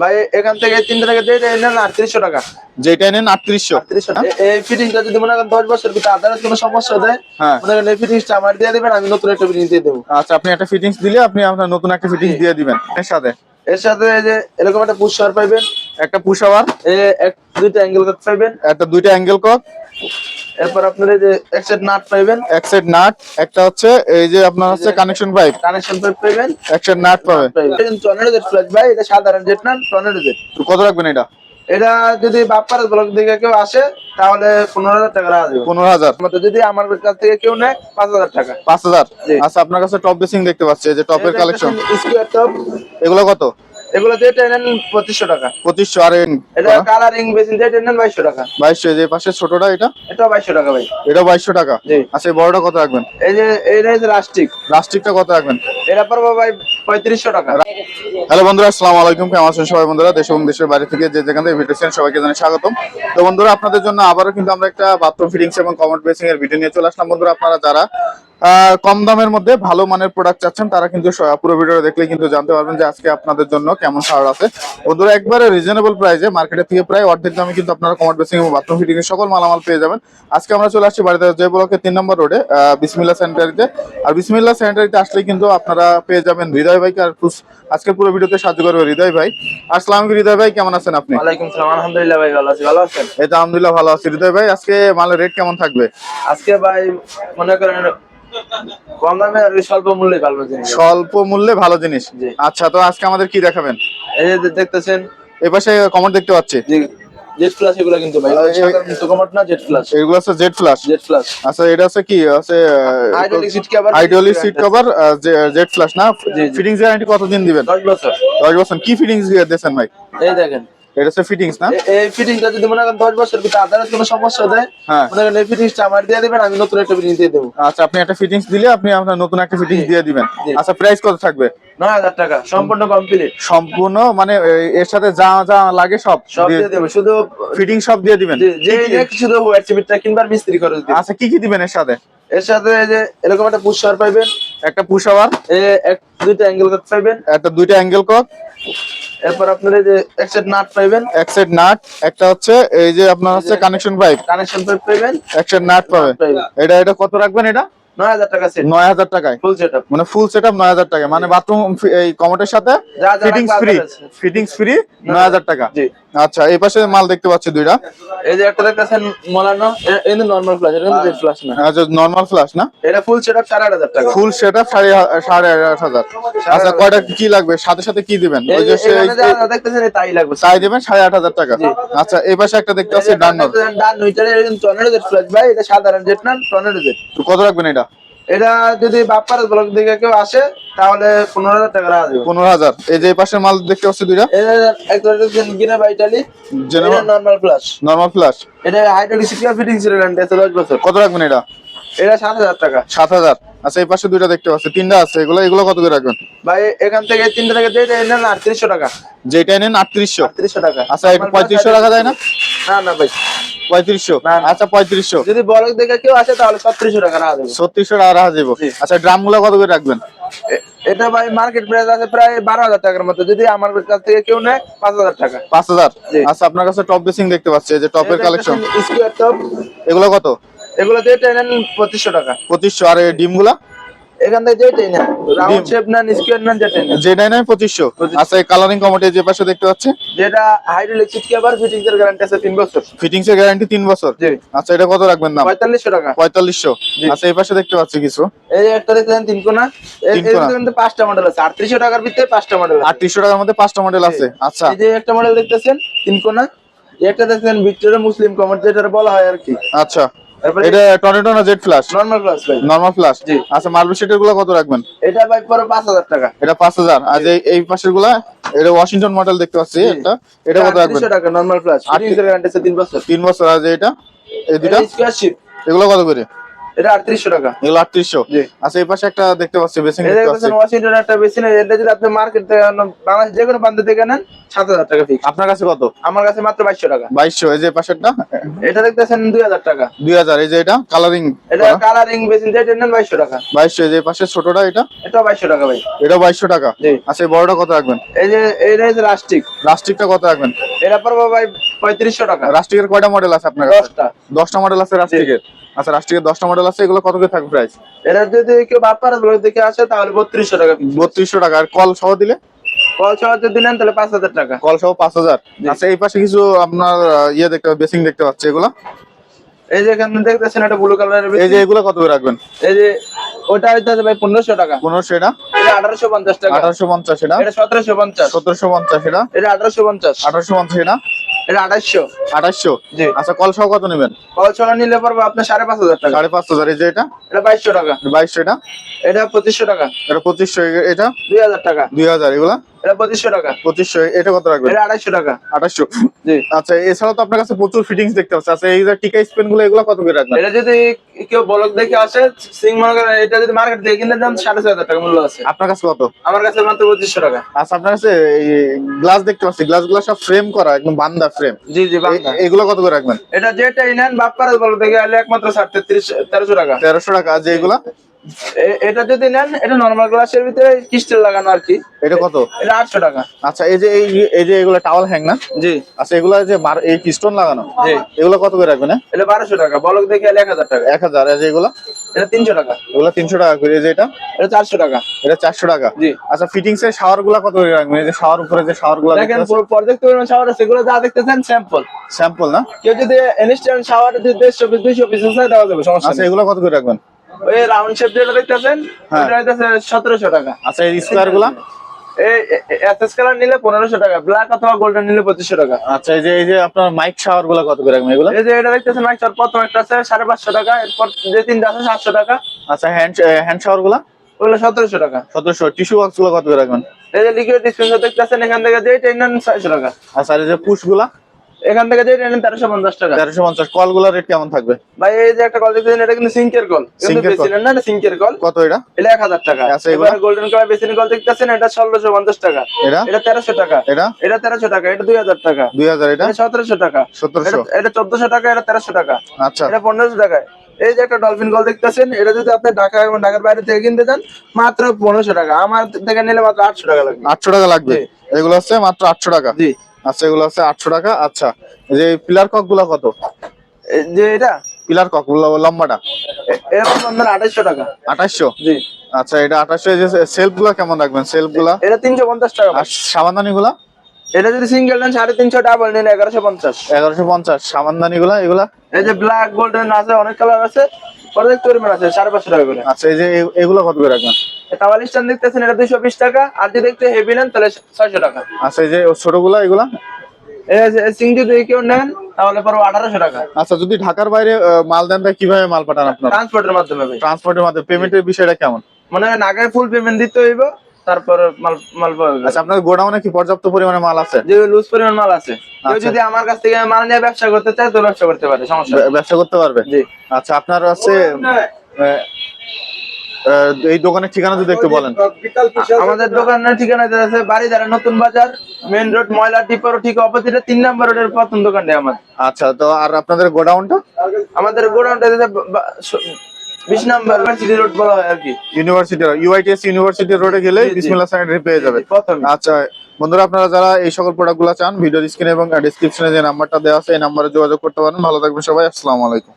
ভাই এখান থেকে তিনটা থেকে যেটা নেন আটত্রিশশো টাকা। যেটা নেন আটত্রিশশো। আটত্রিশশো এই ফিটিংসটা যদি মনে করেন দশ বছর ভিতরে আদালত কোনো সমস্যা দেয় হ্যাঁ। মনে করেন এই ফিটিংসটা আমার দিয়ে দেবেন আমি নতুন একটা ফিটিংস দিয়ে দেবো। আচ্ছা আপনি একটা ফিটিংস দিলে আপনি আপনার নতুন একটা ফিটিংস দিয়ে দিবেন এর সাথে? এর সাথে এই যে এরকম একটা পুষার পাইবেন। একটা দুইটা অ্যাঙ্গেল পাইবেন। একটা দুইটা অ্যাঙ্গেল কক এরপর আপনার এই যে এক সেট নাট পাইবেন। এক সেট নাট একটা হচ্ছে এই যে আপনার হচ্ছে কানেকশন পাইপ কানেকশন পাইপ পাইবেন। এক সেট নাট পাবে। টর্নেডো জেট ফ্ল্যাশ ভাই এটা সাধারণ জেট না টর্নেডো জেট কত রাখবেন এটা? এটা যদি বাপ্পার ব্লক থেকে কেউ আসে তাহলে পনেরো হাজার টাকা রাখা যাবে। পনেরো হাজার। যদি আমার কাছ থেকে কেউ নেয় পাঁচ হাজার টাকা। পাঁচ হাজার। আচ্ছা আপনার কাছে টপ বেসিং দেখতে পাচ্ছি যে টপের কালেকশন স্কোয়ার টপ এগুলো কত? এগুলো নেন পঁচিশশো টাকা। পঁচিশশো আর এটা কালারিং বেসিন দিয়ে নেন বাইশশো টাকা। বাইশশো যে পাশে ছোটটা এটা? বাইশশো টাকা ভাই। এটা বাইশশো টাকা। আচ্ছা বড়টা কত রাখবেন? এই যে এইটা হচ্ছে লাস্টিক প্লাস্টিকটা কত রাখবেন? এটা পড়ব ভাই পঁয়ত্রিশশো টাকা। হ্যালো বন্ধুরা আসসালামু আলাইকুম। কেমন আছেন সবাই বন্ধুরা? দেশ এবং দেশের বাইরে থেকে যে যেখান থেকে ভিডিও সবাইকে জানাই স্বাগতম। তো বন্ধুরা আপনাদের জন্য আবারও কিন্তু আমরা একটা বাথরুম ফিটিংস এবং কমেন্ট বেসিং এর ভিডিও নিয়ে চলে আসলাম। বন্ধুরা আপনারা যারা কম দামের মধ্যে ভালো মানের প্রোডাক্ট চাচ্ছেন তারা কিন্তু পুরো ভিডিও দেখলে কিন্তু জানতে পারবেন যে আজকে আপনাদের জন্য কেমন ছাড় আছে। বন্ধুরা একবারে রিজনেবল প্রাইসে মার্কেটের থেকে প্রায় অর্ধেক দামে কিন্তু আপনারা কমেন্ট বেসিং এবং বাথরুম ফিটিং সকল মালামাল পেয়ে যাবেন। আজকে আমরা চলে আসছি বাড়িতে যে ব্লকের তিন নম্বর রোডে বিসমিল্লা স্যানিটারিতে আর বিসমিল্লা স্যানিটারিতে আসলে কিন্তু আপনারা পেয়ে যাবেন হৃদয় ভাইকে আর আজকের পুরো ভিডিওতে সাহায্য করবে হৃদয় ভাই। আসসালাম হৃদয় ভাই কেমন আছেন আপনি? ওয়ালাইকুম সালাম আলহামদুলিল্লাহ ভাই ভালো আছি। ভালো আছেন? এই তো আলহামদুলিল্লাহ ভালো আছি। হৃদয় ভাই আজকে মালের রেট কেমন থাকবে? আজকে ভাই মনে করেন কম দামে আর স্বল্প মূল্যে ভালো জিনিস। স্বল্প মূল্যে ভালো জিনিস। আচ্ছা তো আজকে আমাদের কি দেখাবেন? এই যে দেখতেছেন? এই পাশে কমেন্ট দেখতে পাচ্ছি। এগুলো কিন্তু ভাই। কমট না জেট ফ্লাশ এগুলো আছে জেড ফ্লাশ আচ্ছা এটা আছে কি? আছে hydraulic seat cover hydraulic seat cover jet flush না। ফিটিংস গ্যারান্টি কতদিন দিবেন? 10 বছর। কি ফিটিংস দিয়েছেন ভাই? এই দেখেন। এটা হচ্ছে ফিটিংস না? এই ফিটিংসটা যদি মনে করেন 10 বছর ভিতরে আদালত কোনো সমস্যা হ্যাঁ। মনে করেন এই ফিটিংসটা আমার দিয়ে দেবেন আমি নতুন একটা ফিটিংস দিয়ে দেবো। আচ্ছা আপনি একটা ফিটিংস দিলে আপনি আপনার নতুন একটা ফিটিংস দিয়ে দিবেন। আচ্ছা প্রাইস কত থাকবে? নয় হাজার টাকা সম্পূর্ণ কমপ্লিট সম্পূর্ণ মানে এর সাথে যা যা লাগে সব সব দিয়ে দেবো শুধু ফিটিং সব দিয়ে দিবেন? যে- শুধু হোয়াইট সিমেন্টটা কিনবার মিস্ত্রি খরচ দিবে। আচ্ছা কি কি দিবেন এর সাথে? এর সাথে এই যে এরকম একটা পুষার পাইবেন। একটা পুশ আওয়ার এই এক দুইটা অ্যাঙ্গেল পাইবেন। একটা দুইটা অ্যাঙ্গেল কক এরপর আপনার এই যে এক সাইড নাট পাইবেন। এক সাইড নাট একটা হচ্ছে এই যে আপনার হচ্ছে কানেকশন পাইপ কানেকশন পাইপ পাইবেন। এক সাইড নাট পাবে। এটা এটা কত রাখবেন এটা? নয় হাজার টাকা সেট টাকায়? ফুল মানে ফুল টাকা মানে বাথরুম এই কমোটের সাথে ফিটিংস ফ্রি ফিটিংস ফ্রি নয় হাজার টাকা। জি। আচ্ছা এই পাশে মাল দেখতে পাচ্ছি দুইটা। এই যে একটা দেখতেছেন মোলানো নর্মাল এটা কিন্তু না। আচ্ছা নর্মাল ফ্ল্যাশ না? এটা ফুল সেট আপ সাড়ে আট হাজার টাকা। ফুল আট হাজার। আচ্ছা কয়টা কি লাগবে? সাথে সাথে কি দিবেন? ওই যে দেখতেছেন তাই লাগবে। তাই দিবেন সাড়ে আট হাজার টাকা। আচ্ছা এই পাশে একটা দেখতে পাচ্ছি ডান ডান টর্নেডো জেট ভাই এটা সাধারণ জেট না? টর্নেডো জেট কত রাখবেন এটা? এটা যদি বাপ্পার ব্লক থেকে কেউ আসে তাহলে পনেরো হাজার টাকা রাখা যাবে। পনেরো হাজার। এই যে পাশের মাল দেখতে পাচ্ছি দুইটা? এটা একটা গিনা বাইটালি Geneva- normal flush normal flush এটা হাইড্রোলিক সিটিকা ফিটিংস এর গ্যারান্টি দশ বছর। কত রাখবেন এটা? এটা সাত হাজার টাকা। সাত হাজার। আচ্ছা এই পাশে দুইটা দেখতে পাচ্ছি। তিনটা আছে। এগুলো এগুলো কত করে রাখবেন? ভাই এখান থেকে তিনটা থেকে দিয়ে নেন আটত্রিশশো টাকা। যেটা নেন আটত্রিশশো। আটত্রিশশো টাকা। আচ্ছা পঁয়ত্রিশশো টাকা যায় না? না না ভাই। পঁয়ত্রিশশো। আচ্ছা পঁয়ত্রিশশো। যদি বলক দেখে কেউ আসে তাহলে ছত্রিশশো টাকা রাখা দেবো। ছত্রিশশো টাকা রাখা যাব আচ্ছা ড্রামগুলো কত করে রাখবেন? এটা ভাই মার্কেট প্রাইস আছে প্রায় বারো হাজার টাকার মতো। যদি আমার কাছ থেকে কেউ নেয় পাঁচ হাজার টাকা। পাঁচ হাজার? আচ্ছা আপনার কাছে টপ বেসিং দেখতে পাচ্ছি যে টপের কালেকশন স্কোয়ার টপ এগুলো কত? এগুলো দিয়ে নেন পঁচিশশো টাকা। পঁচিশশো আর ডিমগুলা এখান থেকে যেটাই রাউন্ড শেপ স্কোয়ার যেটাই পঁচিশশো। আচ্ছা এই কালারিং কমোটে যে পাশে দেখতে পাচ্ছি যেটা হাইড্রোলিক সিট কেবার ফিটিংস এর গ্যারান্টি আছে বছর। ফিটিংস এর গ্যারান্টি বছর? জি। আচ্ছা এটা কত রাখবেন দাম? টাকা। পঁয়তাল্লিশশো। জি। আচ্ছা এই পাশে দেখতে পাচ্ছি কিছু। এই একটা দেখলেন তিন কোনা। কিন্তু পাঁচটা মডেল আছে। আটত্রিশশো টাকার ভিতরে পাঁচটা মডেল আছে। আটত্রিশশো টাকার মধ্যে পাঁচটা মডেল আছে। আচ্ছা। এই যে একটা মডেল দেখতেছেন তিন কোনা। এই একটা দেখছেন ভিক্টোরিয়া মুসলিম কমার যেটা বলা হয় আর কি। আচ্ছা। এটা টর্নেডো না জেড ফ্ল্যাশ নর্মাল ক্লাস ভাই। নর্মাল ফ্ল্যাশ জি। আচ্ছা মার্বেল শিটেরগুলো কত রাখবেন? এটা ভাই পরে পাঁচ হাজার টাকা। এটা পাঁচ হাজার। আর এই পাশেরগুলা এটা ওয়াশিংটন মডেল দেখতে পাচ্ছি এটা? এটা কত রাখবেন? 3800 টাকা নর্মাল গ্যারান্টি আছে তিন বছর। তিন বছর আছে এটা? এই দুটা? স্কোয়ার শিপ এগুলো কত করে? এটা আটত্রিশশো টাকা। এগুলো আটত্রিশশো। জি। আচ্ছা এই পাশে একটা দেখতে পাচ্ছি বেসিং এই দেখতে দেখতেছেন ওয়াশিংটন একটা বেশি এটা যদি আপনি মার্কেট থেকে বাংলাদেশ যে কোনো প্রান্ত থেকে নেন সাত হাজার টাকা ফিক্স আপনার কাছে কত? আমার কাছে মাত্র বাইশশো টাকা। এই যে পাশেরটা? এটা দেখতেছেন টাকা। এই যে এটা? কালারিং এটা কালারিং বেশি যেটা নেন বাইশশো টাকা। বাইশশো এই যে পাশে ছোটটা এটা? বাইশশো টাকা ভাই। এটা টাকা। জি। আচ্ছা এই বড়টা কত রাখবেন? এই যে এটা রাস্টিক রাস্টিকটা কত রাখবেন? এটা পড়ব ভাই পঁয়ত্রিশশো টাকা। রাস্টিকের কয়টা মডেল আছে আপনার কাছে? দশটা। মডেল আছে রাস্টিকের আচ্ছা রাস্টিকের দশটা মডেল আছে এগুলো কত করে থাকবে প্রাইস এটা যদি কেউ বাপার দেখে আসে তাহলে বত্রিশশো টাকা বত্রিশশো টাকা। আর কল সহ দিলে? কল সহ যদি নেন তাহলে পাঁচ হাজার টাকা। কল সহ পাঁচ হাজার। আচ্ছা এই পাশে কিছু আপনার ইয়ে দেখতে বেসিং দেখতে পাচ্ছি এগুলো। এই যে এখানে দেখতেছেন এটা ব্লু কালারের এই যে এগুলো কত করে রাখবেন? এই যে ওটা হইতেছে ভাই পনেরোশো টাকা। পনেরোশো এটা? এটা আঠারোশো পঞ্চাশ টাকা। আঠারোশো পঞ্চাশ এটা? এটা সতেরোশো পঞ্চাশ। সতেরোশো পঞ্চাশ এটা? এটা আঠারোশো পঞ্চাশ। আঠারোশো পঞ্চাশ এটা? এটা আঠাশশো। আঠাশশো? জি। আচ্ছা কলসহ কত নেবেন? কল সহ নিলে পড়ব আপনার সাড়ে পাঁচ হাজার টাকা। সাড়ে পাঁচ হাজার এই যে এটা? এটা বাইশশো টাকা। বাইশশো এটা? এটা পঁচিশশো টাকা। এটা পঁচিশশো এটা? দুই হাজার টাকা। দুই হাজার এগুলা? এটা পঁচিশশো টাকা। পঁচিশশো এটা কত রাখবেন? এটা আড়াইশো টাকা। আঠাশশো জি। আচ্ছা এছাড়া তো আপনার কাছে প্রচুর ফিটিংস দেখতে পাচ্ছি। আচ্ছা এই যে টিকা স্পেনগুলো এগুলো কত করে রাখবেন? এটা যদি কেউ বলক দেখে আসে সিং মনে এটা যদি মার্কেট থেকে কিনতে দাম সাড়ে ছয় হাজার টাকা মূল্য আছে। আপনার কাছে কত? আমার কাছে মাত্র পঁচিশশো টাকা। আচ্ছা আপনার কাছে এই গ্লাস দেখতে পাচ্ছি। গ্লাসগুলো সব ফ্রেম করা একদম বান্দা ফ্রেম জি জি এগুলো কত করে রাখবেন? এটা যেটাই নেন বাপ্পার বলক দেখে আলে একমাত্র ষাট তেত্রিশ তেরোশো টাকা। তেরোশো টাকা। যে এগুলা এটা যদি নেন এটা নর্মাল গ্লাসের ভিতরে ক্রিস্টাল লাগানো আর কি। এটা কত? এটা আটশো টাকা। আচ্ছা এই যে এই যে এগুলো টাওয়াল হ্যাং না? জি। আচ্ছা এগুলো যে এই লাগানো? জি। এগুলো কত করে রাখবেন? এটা বারোশো টাকা বলক দেখে আলে এক হাজার টাকা। যে এগুলো? এটা তিনশো টাকা। এগুলো তিনশো টাকা করে যে এটা? এটা চারশো টাকা। এটা চারশো টাকা? জি। আচ্ছা ফিটিংস এর শাওয়ারগুলা কত করে রাখবেন? এই যে শাওয়ার উপরে যে শাওয়ারগুলা দেখেন প্রজেক্ট পরিমাণ শাওয়ার আছে সেগুলো যা দেখতেছেন স্যাম্পল স্যাম্পল না? কেউ যদি ইনস্ট্যান্ট শাওয়ার যদি দেড়শো পিস দুইশো পিস আছে দেওয়া যাবে সমস্যা আচ্ছা এগুলো কত করে রাখবেন? ওই রাউন্ড শেপ যেটা দেখতেছেন হ্যাঁ। ওটা হইতেছে সতেরোশো টাকা। আচ্ছা এই স্কোয়ারগুলা? এই এসএস কালার নিলে পনেরোশো টাকা ব্ল্যাক অথবা গোল্ডেন নিলে পঁচিশশো টাকা। আচ্ছা এই যে এই যে আপনার মাইক শাওয়ারগুলা কত করে রাখবেন এগুলো? এই যে এটা দেখতেছেন মাইক্সার প্রথম একটা আছে সাড়ে পাঁচশো টাকা এরপর যে তিনটা আছে সাতশো টাকা। আচ্ছা হ্যান্ড হ্যান্ড শাওয়ারগুলা? ওগুলো সতেরোশো টাকা। সতেরোশো টিস্যু বক্সগুলো কত করে রাখবেন? এই যে লিকুইড ডিসপেন্সার দেখতেছেন এখান থেকে যে টেন নেন ছয়শো টাকা। আচ্ছা এই যে পুশগুলা? এখান থেকে যে টেন নেন তেরোশো পঞ্চাশ টাকা। তেরোশো পঞ্চাশ কল রেট কেমন থাকবে? ভাই এই যে একটা কল দেখতেছেন এটা কিন্তু সিঙ্কের কল। call? না সিঙ্কের কল। কত এটা? এটা এক হাজার টাকা। আচ্ছা, এবার গোল্ডেন কালার বেসিন কল দেখতেছেন এটা ষোলোশো পঞ্চাশ টাকা। এটা? এটা তেরোশো টাকা। এটা? এটা তেরোশো টাকা এটা দুই হাজার টাকা। দুই হাজার এটা? সতেরোশো টাকা। সতেরোশো। এটা- এটা চোদ্দশো টাকা এটা তেরোশো টাকা। আচ্ছা। এটা পনেরোশো টাকায়। এই যে একটা ডলফিন কল দেখতেছেন এটা যদি আপনি ঢাকা এবং ঢাকার বাইরে থেকে কিনতে চান মাত্র পনেরোশো টাকা। আমার থেকে নিলে মাত্র আটশো টাকা লাগবে। আটশো টাকা লাগবে? এগুলো হচ্ছে মাত্র আটশো টাকা? জি। আচ্ছা এগুলো হচ্ছে আটশো টাকা। আচ্ছা যে পিলার ককগুলা কত যে এটা? পিলার কক লম্বাটা? এরকম আপনার আঠাশশো টাকা। আঠাশশো জি। আচ্ছা এটা আঠাশশো এই যে সেলফগুলা কেমন রাখবেন? সেলফগুলা এটা তিনশো পঞ্চাশ টাকা আর সাবানদানি গুলা এটা যদি সিঙ্গেল নেন সাড়ে তিনশো ডাবল নেন এগারোশো পঞ্চাশ। এগারোশো পঞ্চাশ। সাবানদানি গুলা এগুলা? এই যে ব্ল্যাক গোল্ডেন আছে অনেক কালার আছে। প্রজেক্ট পরিমাণ আছে সাড়ে পাঁচশো টাকা করে। আচ্ছা এই যে এগুলো কত করে রাখবেন? টাওয়াল স্ট্যান্ড দেখতেছেন এটা দুইশো বিশ টাকা। আর যদি দেখতে হেভি নেন তাহলে ছয়শো টাকা। আচ্ছা এই যে ছোটগুলা এগুলা সিং যদি কেউ নেন তাহলে পড়ব আঠারোশো টাকা। আচ্ছা যদি ঢাকার বাইরে মাল দেন কীভাবে মাল পাঠান আপনারা? ট্রান্সপোর্টের মাধ্যমে ট্রান্সপোর্টের মাধ্যমে পেমেন্টের বিষয়টা কেমন? মনে আগে ফুল পেমেন্ট দিতে হইব তারপর মাল মাল পাওয়া আচ্ছা আপনার গোডাউনে কি পর্যাপ্ত পরিমাণে মাল আছে? যে লুজ পরিমাণ মাল আছে। কেউ আচ্ছা। যদি আমার কাছ থেকে মাল নিয়ে ব্যবসা করতে চায় তো ব্যবসা করতে পারে সমস্যা ব্যবসা করতে পারবে? জি। আচ্ছা আপনার আছে এই দোকানের ঠিকানা যদি একটু বলেন। আমাদের দোকানের ঠিকানা আছে বাড়িধারা নতুন বাজার মেন রোড ময়লা টিপার ঠিক অপোজিটে তিন নম্বর রোডের প্রথম দোকানটা আমার আচ্ছা তো আর আপনাদের গোডাউনটা? আমাদের গোডাউনটা বিশ নম্বর ইউনিভার্সিটি রোড বলা হয় আর কি। ইউনিভার্সিটি ইউআইটিএস ইউনিভার্সিটি রোডে গেলে। বিসমিল্লাহ পেয়ে যাবে আচ্ছা বন্ধুরা আপনারা যারা এই সকল প্রোডাক্টগুলো চান ভিডিও স্ক্রিনে এবং ডিসক্রিপশনে যে নাম্বারটা দেওয়া আছে এই নাম্বারে যোগাযোগ করতে পারেন। ভালো থাকবেন সবাই আসসালামু আলাইকুম।